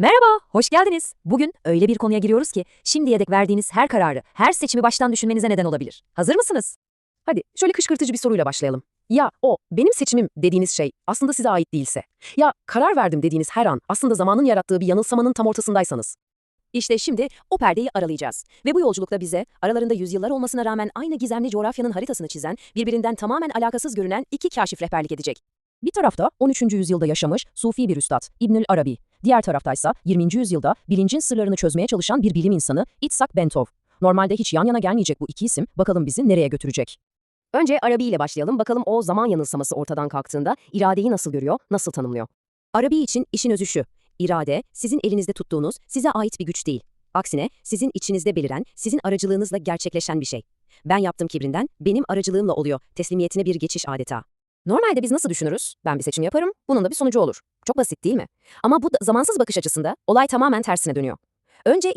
Merhaba, hoş geldiniz. Bugün öyle bir konuya giriyoruz ki şimdiye dek verdiğiniz her kararı, her seçimi baştan düşünmenize neden olabilir. Hazır mısınız? Hadi şöyle kışkırtıcı bir soruyla başlayalım. Ya o benim seçimim dediğiniz şey aslında size ait değilse, ya karar verdim dediğiniz her an aslında zamanın yarattığı bir yanılsamanın tam ortasındaysanız. İşte şimdi o perdeyi aralayacağız. Ve bu yolculukta bize aralarında yüzyıllar olmasına rağmen aynı gizemli coğrafyanın haritasını çizen, birbirinden tamamen alakasız görünen iki kaşif rehberlik edecek. Bir tarafta 13. yüzyılda yaşamış Sufi bir üstad İbnül Arabi, diğer taraftaysa 20. yüzyılda bilincin sırlarını çözmeye çalışan bir bilim insanı İtsak Bentov. Normalde hiç yan yana gelmeyecek bu iki isim bakalım bizi nereye götürecek? Önce Arabi ile başlayalım bakalım o zaman yanılsaması ortadan kalktığında iradeyi nasıl görüyor, nasıl tanımlıyor? Arabi için işin özü şu. İrade, sizin elinizde tuttuğunuz, size ait bir güç değil. Aksine sizin içinizde beliren, sizin aracılığınızla gerçekleşen bir şey. Ben yaptım kibrinden, benim aracılığımla oluyor. Teslimiyetine bir geçiş adeta. Normalde biz nasıl düşünürüz? Ben bir seçim yaparım, bunun da bir sonucu olur. Çok basit değil mi? Ama bu zamansız bakış açısında olay tamamen tersine dönüyor. Önce